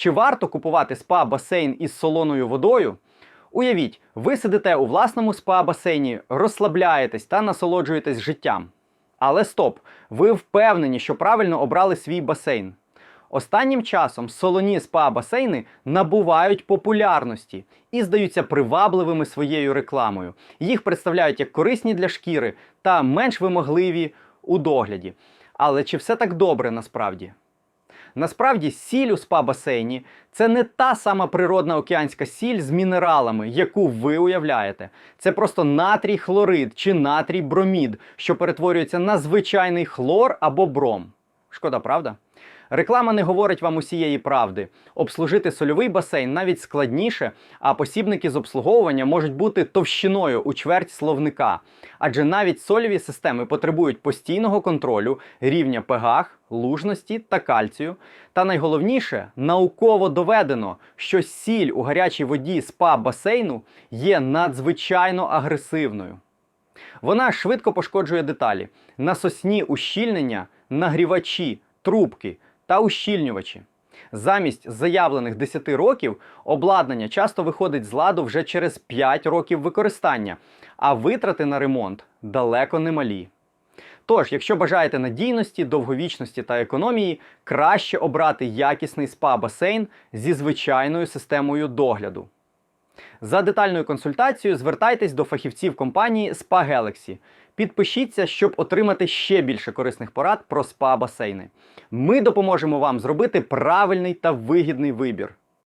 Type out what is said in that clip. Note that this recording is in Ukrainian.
Чи варто купувати спа-басейн із солоною водою? Уявіть, ви сидите у власному спа-басейні, розслабляєтесь та насолоджуєтесь життям. Але стоп! Ви впевнені, що правильно обрали свій басейн. Останнім часом солоні спа-басейни набувають популярності і здаються привабливими своєю рекламою. Їх представляють як корисні для шкіри та менш вимогливі у догляді. Але чи все так добре насправді? Насправді, сіль у спа-басейні це не та сама природна океанська сіль з мінералами, яку ви уявляєте. Це просто натрій хлорид чи натрій бромід, що перетворюється на звичайний хлор або бром. Шкода, правда? Реклама не говорить вам усієї правди. Обслужити сольовий басейн навіть складніше, а посібники з обслуговування можуть бути товщиною у чверть словника. Адже навіть сольові системи потребують постійного контролю рівня pH, лужності та кальцію. Та найголовніше, науково доведено, що сіль у гарячій воді спа-басейну є надзвичайно агресивною. Вона швидко пошкоджує деталі: насосні ущільнення, нагрівачі, трубки та ущільнювачі. Замість заявлених 10 років обладнання часто виходить з ладу вже через 5 років використання, а витрати на ремонт далеко не малі. Тож, якщо бажаєте надійності, довговічності та економії, краще обрати якісний спа-басейн зі звичайною системою догляду. За детальною консультацією звертайтесь до фахівців компанії Spa Galaxy. Підпишіться, щоб отримати ще більше корисних порад про спа-басейни. Ми допоможемо вам зробити правильний та вигідний вибір.